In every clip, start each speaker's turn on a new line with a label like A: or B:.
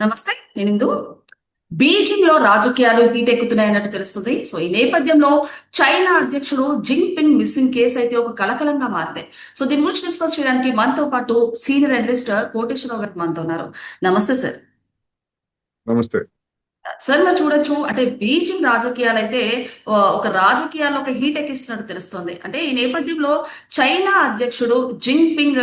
A: నమస్తే నేను ఇందు బీజింగ్లో రాజకీయాలు హీట్ ఎక్కుతున్నాయన్నట్టు తెలుస్తుంది. సో ఈ నేపథ్యంలో చైనా అధ్యక్షుడు జింగ్పింగ్ మిస్సింగ్ కేసు అయితే ఒక కలకలంగా మారింది. సో దీని గురించి డిస్కస్ చేయడానికి మనతో పాటు సీనియర్ అనలిస్ట్ కోటేశ్వరరావు గారు మనతో ఉన్నారు. నమస్తే సార్.
B: నమస్తే.
A: సార్ మీరు చూడొచ్చు. అంటే బీజింగ్ రాజకీయాలు అయితే ఒక రాజకీయాల్లో ఒక హీట్ ఎక్కిస్తున్నట్టు తెలుస్తుంది. అంటే ఈ నేపథ్యంలో చైనా అధ్యక్షుడు జింగ్పింగ్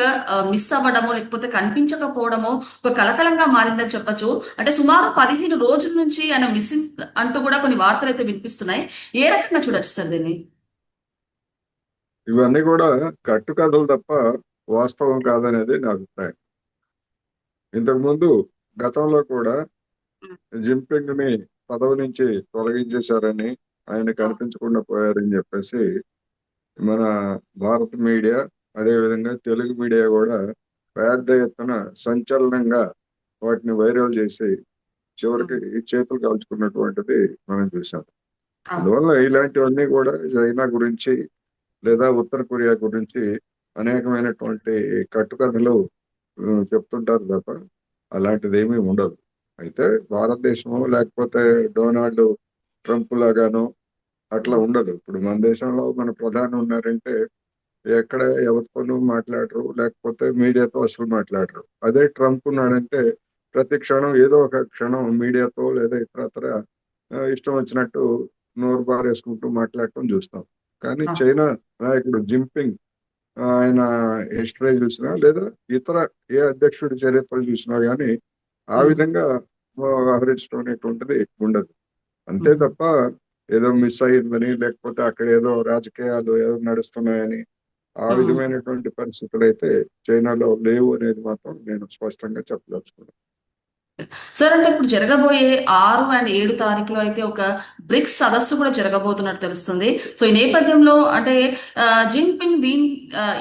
A: మిస్ అవ్వడము లేకపోతే కనిపించకపోవడము ఒక కలకలంగా మారిందని చెప్పొచ్చు. అంటే సుమారు పదిహేను రోజుల నుంచి ఆయన మిస్సింగ్ అంటూ కూడా కొన్ని వార్తలు అయితే వినిపిస్తున్నాయి. ఏ రకంగా చూడొచ్చు సార్ దీన్ని?
B: ఇవన్నీ కూడా కట్టుకథలు తప్ప వాస్తవం కాదనేది నా అభిప్రాయం. ఇంతకుముందు గతంలో కూడా జింపింగ్ని పదవి నుంచి తొలగించేశారని ఆయన కనిపించకుండా పోయారని చెప్పేసి మన భారత మీడియా అదే విధంగా తెలుగు మీడియా కూడా పెద్ద ఎత్తున సంచలనంగా వాటిని వైరల్ చేసి చివరికి చేతులు కాల్చుకున్నటువంటిది మనం చూసాం అందువల్ల ఇలాంటివన్నీ కూడా చైనా గురించి లేదా ఉత్తర కొరియా గురించి అనేకమైనటువంటి కట్టుకథలు చెప్తుంటారు తప్ప అలాంటిది ఏమీ ఉండదు. అయితే భారతదేశము లేకపోతే డొనాల్డ్ ట్రంప్ లాగాను అట్లా ఉండదు ఇప్పుడు మన దేశంలో మన ప్రధాని ఉన్నారంటే ఎక్కడ ఎవరితోనూ మాట్లాడరు లేకపోతే మీడియాతో అసలు మాట్లాడరు అదే ట్రంప్ ఉన్నాడంటే ప్రతి క్షణం ఏదో ఒక క్షణం మీడియాతో లేదా ఇతరత్ర ఇష్టం వచ్చినట్టు నోరు బారేసుకుంటూ మాట్లాడటం చూస్తాం కానీ. చైనా నాయకుడు జింపింగ్ ఆయన హిస్టరీ చూసినా లేదా ఇతర ఏ అధ్యక్షుడి చరిత్ర చూసినా గానీ ఆ. విధంగా ఆ, వ్యవహరించడం అనేటువంటిది ఉండదు అంతే. తప్ప ఏదో మిస్ అయ్యిందని లేకపోతే అక్కడ ఏదో రాజకీయాలు ఏదో నడుస్తున్నాయని ఆ. విధమైనటువంటి పరిస్థితులు అయితే చైనాలో లేవు అనేది మాత్రం నేను స్పష్టంగా చెప్పదలుచుకున్నాను
A: సార్ అంటే ఇప్పుడు జరగబోయే ఆరు అండ్ ఏడు తారీఖులో అయితే ఒక బ్రిక్స్ సదస్సు కూడా జరగబోతున్నట్టు తెలుస్తుంది. సో ఈ నేపథ్యంలో అంటే జిన్పింగ్ దీని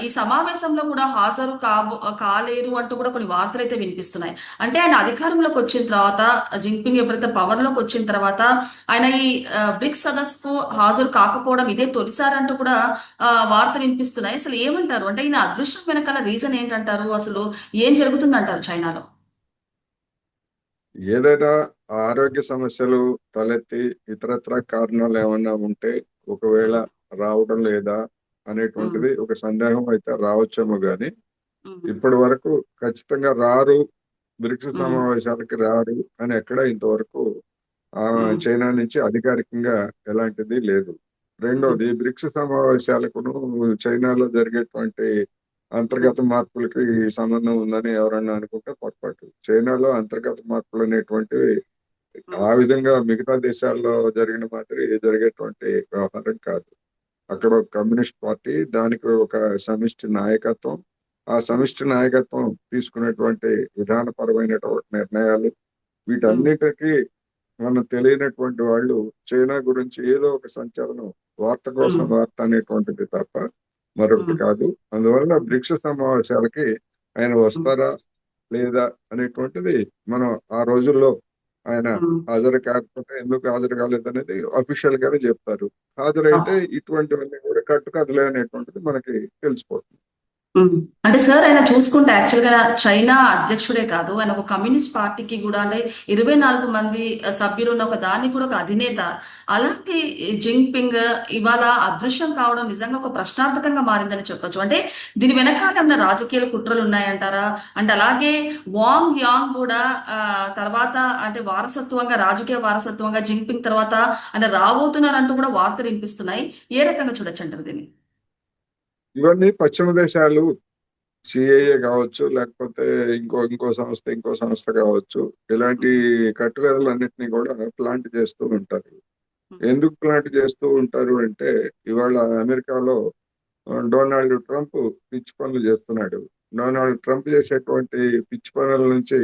A: ఈ సమావేశంలో కూడా హాజరు కాబో కాలేరు అంటూ కూడా కొన్ని వార్తలు అయితే వినిపిస్తున్నాయి. అంటే ఆయన అధికారంలోకి వచ్చిన తర్వాత జిన్పింగ్ ఎప్పుడైతే పవర్లోకి వచ్చిన తర్వాత ఆయన ఈ బ్రిక్స్ సదస్సుకు హాజరు కాకపోవడం ఇదే తొలిసారి అంటూ కూడా వార్తలు వినిపిస్తున్నాయి. అసలు ఏమంటారు? అంటే ఈయన అదృష్టం వెనకాల రీజన్ ఏంటంటారు? అసలు ఏం జరుగుతుందంటారు చైనాలో?
B: ఏదైనా ఆరోగ్య సమస్యలు తలెత్తి ఇతరత్ర కారణాలు ఏమన్నా ఉంటే ఒకవేళ రావడం లేదా అనేటువంటిది ఒక సందేహం అయితే రావచ్చేమో గాని ఇప్పటి వరకు ఖచ్చితంగా రారు బ్రిక్స్. సమావేశాలకి రారు అని ఎక్కడ ఇంతవరకు. చైనా నుంచి అధికారికంగా ఎలాంటిది లేదు రెండోది బ్రిక్స్ సమావేశాలకును చైనాలో జరిగేటువంటి అంతర్గత మార్పులకి సంబంధం ఉందని ఎవరన్నా అనుకుంటే పొరపాటు. చైనాలో అంతర్గత మార్పులు అనేటువంటివి ఆ విధంగా మిగతా దేశాల్లో జరిగిన మాదిరి జరిగేటువంటి వ్యవహారం కాదు. అక్కడ ఒక కమ్యూనిస్ట్ పార్టీ దానికి ఒక సమిష్టి నాయకత్వం. ఆ సమిష్టి నాయకత్వం తీసుకునేటువంటి విధానపరమైనటువంటి నిర్ణయాలు. వీటన్నిటికీ మనం తెలియనటువంటి వాళ్ళు చైనా గురించి ఏదో ఒక సంచలనం వార్త కోసం. వార్త అనేటువంటిది తప్ప మరొకటి. కాదు. అందువల్ల బ్రిక్స్ సమావేశాలకి ఆయన వస్తారా లేదా అనేటువంటిది మనం ఆ రోజుల్లో ఆయన హాజరు కాకపోతే ఎందుకు హాజరు కాలేదు అనేది అఫీషియల్ గానే చెప్తారు. హాజరైతే ఇటువంటివన్నీ కూడా కట్టుకథలే అనేటువంటిది మనకి తెలిసిపోతుంది.
A: అంటే సార్ ఆయన చూసుకుంటే యాక్చువల్గా చైనా అధ్యక్షుడే కాదు. ఆయన ఒక కమ్యూనిస్ట్ పార్టీకి కూడా అంటే ఇరవై నాలుగు మంది సభ్యులు ఉన్న ఒక దాన్ని కూడా ఒక అధినేత. అలాంటి జింగ్పింగ్ ఇవాళ అదృశ్యం కావడం నిజంగా ఒక ప్రశ్నార్థకంగా మారిందని చెప్పొచ్చు. అంటే దీని వెనకాల ఏమైనా రాజకీయ కుట్రలు ఉన్నాయంటారా? అంటే అలాగే వాంగ్ యాంగ్ కూడా తర్వాత అంటే వారసత్వంగా రాజకీయ వారసత్వంగా జింగ్పింగ్ తర్వాత ఆయన రాబోతున్నారంటూ కూడా వార్తలు వినిపిస్తున్నాయి. ఏ రకంగా చూడొచ్చు అంటారు దీన్ని?
B: ఇవన్నీ పశ్చిమ దేశాలు సిఐఏ కావచ్చు లేకపోతే ఇంకో ఇంకో సంస్థ ఇంకో సంస్థ కావచ్చు ఇలాంటి కట్టుకథలన్నింటినీ కూడా ప్లాంట్ చేస్తూ ఉంటారు. ఎందుకు ప్లాంట్ చేస్తూ ఉంటారు అంటే ఇవాళ అమెరికాలో డొనాల్డ్ ట్రంప్ పిచ్చి పనులు చేస్తున్నాడు. డొనాల్డ్ ట్రంప్ చేసేటువంటి పిచ్చి పనుల నుంచి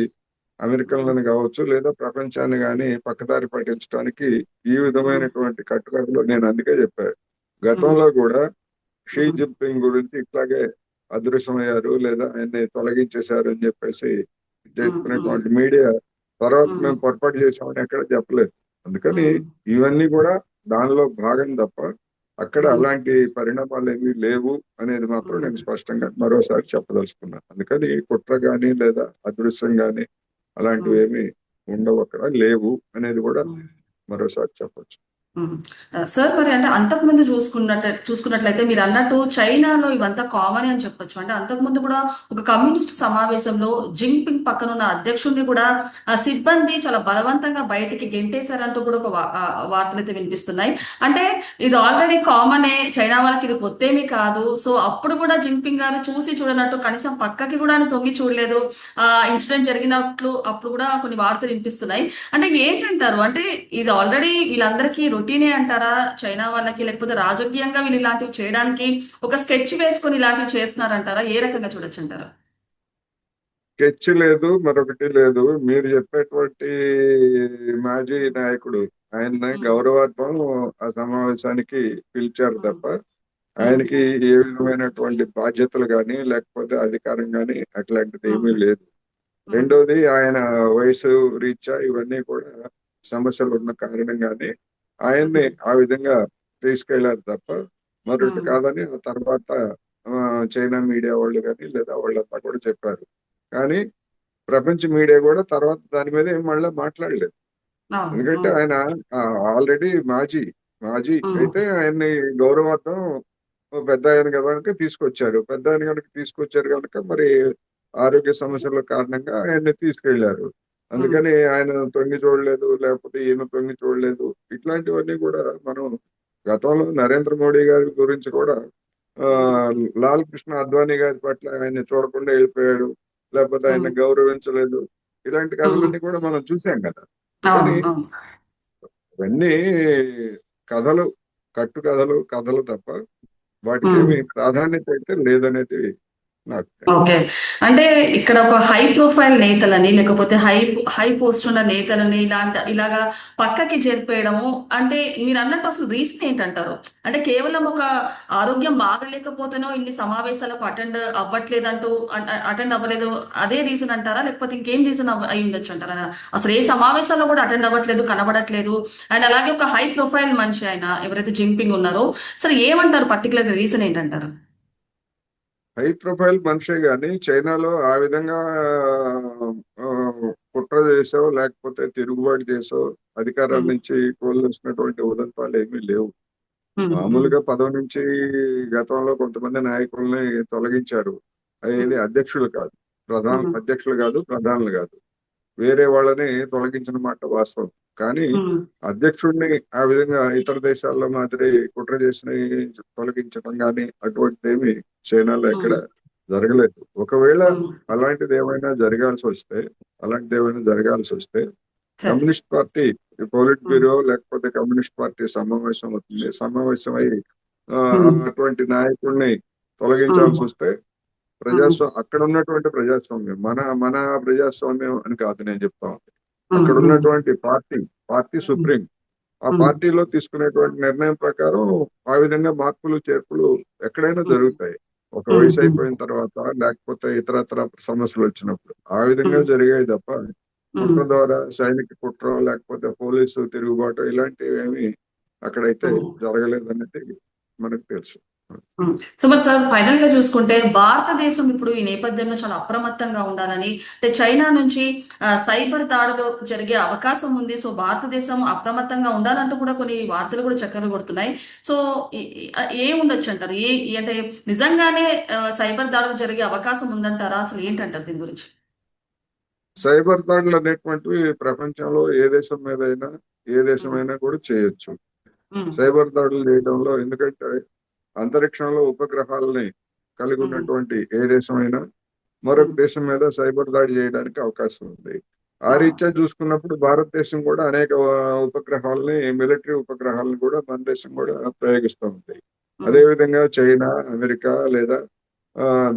B: అమెరికన్లను కావచ్చు లేదా ప్రపంచాన్ని కానీ పక్కదారి పట్టించడానికి ఈ విధమైనటువంటి కట్టుకథలు నేను అందుకే చెప్పాను గతంలో కూడా షీ జిన్పింగ్ గురించి ఇట్లాగే అదృశ్యమయ్యారు లేదా ఆయన్ని తొలగించేశారు అని చెప్పేసి చెప్పినటువంటి మీడియా తర్వాత
A: మ్మ్.
B: పొరపాటు చేసామని ఎక్కడ చెప్పలేదు. అందుకని ఇవన్నీ కూడా దానిలో భాగం తప్ప అక్కడ. అలాంటి పరిణామాలు ఏమీ లేవు అనేది మాత్రం నేను స్పష్టంగా మరోసారి చెప్పదలుచుకున్నాను. అందుకని కుట్ర గాని లేదా అదృశ్యం గాని అలాంటివి ఏమీ ఉండవు అక్కడ లేవు అనేది కూడా. మరోసారి చెప్పొచ్చు.
A: సార్ మరి అంటే అంతకుముందు చూసుకున్నట్టు చూసుకున్నట్లయితే మీరు అన్నట్టు చైనాలో ఇవంతా కామన్ అని చెప్పొచ్చు. అంటే అంతకుముందు కూడా ఒక కమ్యూనిస్ట్ సమావేశంలో జింగ్పింగ్ పక్కన ఉన్న అధ్యక్షుడిని కూడా ఆ సిబ్బంది చాలా బలవంతంగా బయటికి గెంటేశారంటూ కూడా ఒక వార్తలు అయితే వినిపిస్తున్నాయి. అంటే ఇది ఆల్రెడీ కామనే చైనా వాళ్ళకి ఇది కొత్తేమీ కాదు. సో అప్పుడు కూడా జింగ్పింగ్ గారు చూసి చూడనట్టు కనీసం పక్కకి కూడా ఆయన తొంగి చూడలేదు. ఆ ఇన్సిడెంట్ జరిగినట్లు అప్పుడు కూడా కొన్ని వార్తలు వినిపిస్తున్నాయి. అంటే ఏంటంటారు? అంటే ఇది ఆల్రెడీ వీళ్ళందరికీ అంటారా? చైనా వాళ్ళకి లేకపోతే రాజకీయంగా వీళ్ళు ఇలాంటివి చేయడానికి ఒక స్కెచ్ వేసుకొని ఇలాంటివి చేస్తున్నారంటారా? ఏ రకంగా చూడొచ్చు అంటారా?
B: స్కెచ్ లేదు మరొకటి లేదు. మీరు చెప్పేటువంటి మాజీ నాయకుడు ఆయన గౌరవార్థం ఆ సమావేశానికి పిలిచారు తప్ప ఆయనకి ఏ విధమైనటువంటి బాధ్యతలు కానీ లేకపోతే అధికారం కానీ అట్లాంటిది ఏమీ లేదు. రెండోది ఆయన వయసు రీత్యా ఇవన్నీ కూడా సమస్యలు ఉన్న కారణంగానే ఆయన్ని ఆ విధంగా తీసుకెళ్ళారు తప్ప మరొకటి
A: Hmm.
B: కాదని ఆ తర్వాత చైనా మీడియా వాళ్ళు కానీ లేదా వాళ్ళంతా కూడా చెప్పారు కానీ ప్రపంచ మీడియా కూడా తర్వాత దాని మీద ఏం మళ్ళీ మాట్లాడలేదు ఎందుకంటే. ఆయన ఆల్రెడీ మాజీ మాజీ
A: Hmm.
B: అయితే ఆయన్ని గౌరవార్థం పెద్ద ఆయన కనుక తీసుకొచ్చారు పెద్ద ఆయన కనుక తీసుకొచ్చారు కనుక మరి ఆరోగ్య సమస్యల కారణంగా ఆయన్ని తీసుకెళ్ళారు అందుకని ఆయన తొంగి చూడలేదు లేకపోతే ఈయన తొంగి చూడలేదు. ఇట్లాంటివన్నీ కూడా మనం గతంలో నరేంద్ర మోడీ గారి గురించి కూడా ఆ లాల్ కృష్ణ అద్వానీ గారి పట్ల ఆయన చూడకుండా వెళ్ళిపోయాడు లేకపోతే ఆయన గౌరవించలేదు. ఇలాంటి కథలన్నీ కూడా మనం చూసాం కదా. ఇవన్నీ కథలు కట్టు కథలు కథలు తప్ప వాటికి ప్రాధాన్యత అయితే లేదనేది
A: ఓకే అంటే ఇక్కడ ఒక హై ప్రొఫైల్ నేతలని లేకపోతే హై హై పోస్ట్ ఉన్న నేతలని ఇలాంటి ఇలాగా పక్కకి జరిపేయడము. అంటే మీరు అన్నట్టు అసలు రీజన్ ఏంటంటారు? అంటే కేవలం ఒక ఆరోగ్యం బాగలేకపోతేనో ఇన్ని సమావేశాలకు అటెండ్ అవ్వట్లేదంటూ అటెండ్ అవ్వలేదు అదే రీజన్ అంటారా? లేకపోతే ఇంకేం రీజన్ అయి ఉండొచ్చు అంటారా? అసలు ఏ సమావేశాల్లో కూడా అటెండ్ అవ్వట్లేదు కనబడట్లేదు. అండ్ అలాగే ఒక హై ప్రొఫైల్ మనిషి ఆయన ఎవరైతే జింపింగ్ ఉన్నారో అసలు ఏమంటారు? పర్టికులర్ రీజన్ ఏంటంటారు?
B: హై ప్రొఫైల్ మనిషే గాని చైనాలో ఆ విధంగా కుట్ర చేసో లేకపోతే తిరుగుబాటు చేసో అధికారాల. నుంచి కోల్చేసినటువంటి ఉదంతాలు ఏమీ లేవు. మామూలుగా పదవి నుంచి గతంలో కొంతమంది నాయకుల్ని తొలగించారు. అది అధ్యక్షులు కాదు. ప్రధాన. అధ్యక్షులు కాదు ప్రధానులు కాదు. వేరే వాళ్ళని తొలగించిన మాట వాస్తవం. కానీ అధ్యక్షుడిని ఆ విధంగా ఇతర దేశాల్లో మాదిరి కుట్ర చేసిన తొలగించడం కానీ అటువంటిది ఏమి చైనాలో ఎక్కడ జరగలేదు. ఒకవేళ అలాంటిది ఏమైనా జరగాల్సి వస్తే అలాంటిది ఏమైనా జరగాల్సి వస్తే. కమ్యూనిస్ట్ పార్టీ పోలిట్ బ్యూరో లేకపోతే కమ్యూనిస్ట్ పార్టీ సమావేశం అవుతుంది. సమావేశం అయి. అటువంటి నాయకుడిని తొలగించాల్సి వస్తే ప్రజాస్వామ్యం అక్కడ ఉన్నటువంటి ప్రజాస్వామ్యం మన మన ప్రజాస్వామ్యం అని కాదు నేను చెప్తా
A: ఉమ్,
B: ఉన్నటువంటి పార్టీ పార్టీ సుప్రీం ఆ. పార్టీలో తీసుకునేటువంటి నిర్ణయం ప్రకారం ఆ విధంగా మార్పులు చేర్పులు ఎక్కడైనా. జరుగుతాయి ఒక. వయసు అయిపోయిన తర్వాత లేకపోతే ఇతరత్ర సమస్యలు వచ్చినప్పుడు ఆ విధంగా. జరిగాయి తప్ప కుట్ర ద్వారా సైనిక కుట్ర లేకపోతే పోలీసు తిరుగుబాటు ఇలాంటివి ఏమి అక్కడైతే. జరగలేదనేది మనకు తెలుసు.
A: సో మరి సార్ ఫైనల్గా చూసుకుంటే భారతదేశం ఇప్పుడు ఈ నేపథ్యంలో చాలా అప్రమత్తంగా ఉండాలని అంటే చైనా నుంచి సైబర్ దాడులు జరిగే అవకాశం ఉంది. సో భారతదేశం అప్రమత్తంగా ఉండాలంటూ కూడా కొన్ని వార్తలు కూడా చక్కర్లు కొడుతున్నాయి. సో ఏ ఉండొచ్చు అంటారు? ఏ అంటే నిజంగానే సైబర్ దాడులు జరిగే అవకాశం ఉందంటారా? అసలు ఏంటంటారు దీని గురించి?
B: సైబర్ దాడులు అనేటువంటివి ప్రపంచంలో ఏ దేశం మీద అయినా ఏ దేశమైనా కూడా చేయొచ్చు. సైబర్ దాడులు చేయడంలో ఎందుకంటే అంతరిక్షంలో ఉపగ్రహాలని కలిగి ఉన్నటువంటి ఏ దేశమైనా మరొక దేశం మీద సైబర్ దాడి చేయడానికి అవకాశం ఉంది. ఆ రీత్యా చూసుకున్నప్పుడు భారతదేశం కూడా అనేక ఉపగ్రహాలని మిలిటరీ ఉపగ్రహాలను కూడా మన దేశం కూడా ప్రయోగిస్తూ ఉంది. అదే విధంగా చైనా అమెరికా లేదా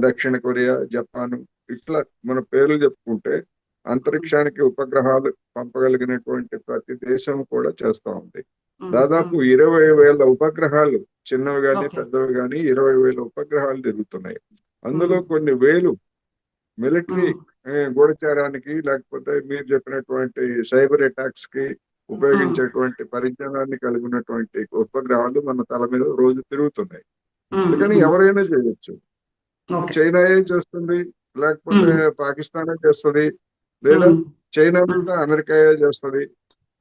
B: దక్షిణ కొరియా జపాన్ ఇట్లా మన పేర్లు చెప్పుకుంటే అంతరిక్షానికి ఉపగ్రహాలు పంపగలిగినటువంటి ప్రతి దేశం కూడా చేస్తా ఉంది. దాదాపు ఇరవై వేల ఉపగ్రహాలు చిన్నవి గాని
A: Okay.
B: పెద్దవి గాని ఇరవై వేల ఉపగ్రహాలు తిరుగుతున్నాయి. అందులో కొన్ని వేలు మిలిటరీ గూఢచారానికి లేకపోతే మీరు చెప్పినటువంటి సైబర్ అటాక్స్కి ఉపయోగించేటువంటి పరిజ్ఞానాన్ని కలిగి ఉన్నటువంటి ఉపగ్రహాలు మన తల మీద రోజు తిరుగుతున్నాయి. అందుకని ఎవరైనా చేయొచ్చు. చైనా ఏం చేస్తుంది? లేకపోతే పాకిస్తాన్ చేస్తుంది? లేదా
A: ఉమ్,
B: చైనా మీద అమెరికా చేస్తుంది?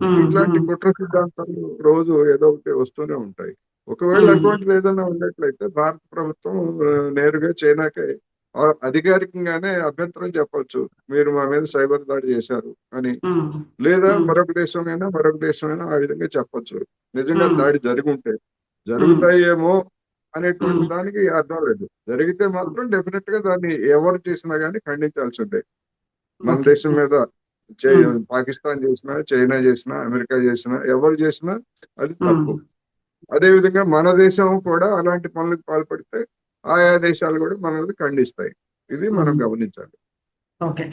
A: ఉమ్,
B: ఇట్లాంటి
A: ఉమ్,
B: కుట్ర సిద్ధాంతాలు రోజు ఏదో ఒకటి వస్తూనే ఉంటాయి. ఒకవేళ. అటువంటిది ఏదైనా ఉన్నట్లయితే భారత ప్రభుత్వం నేరుగా చైనాకి అధికారికంగానే అభ్యంతరం చెప్పొచ్చు. మీరు మా మీద సైబర్ దాడి చేశారు అని. లేదా. మరొక దేశమైనా మరొక దేశమైనా ఆ విధంగా చెప్పొచ్చు. నిజంగా. దాడి జరిగి ఉంటే జరుగుతాయేమో అనేటువంటి. దానికి అర్థం లేదు. జరిగితే మాత్రం డెఫినెట్గా దాన్ని ఎవరు చేసినా గానీ ఖండించాల్సిందే. మన. దేశం మీద
A: మ్మ్.
B: పాకిస్తాన్ చేసినా చైనా చేసినా అమెరికా చేసినా ఎవరు చేసినా అది తప్పు
A: మ్మ్.
B: అదే విధంగా మన దేశం కూడా అలాంటి పనులకు పాల్పడితే ఆయా దేశాలు కూడా మనల్ని ఖండిస్తాయి ఇది మనం
A: మ్మ్.
B: గమనించాలి
A: ఓకే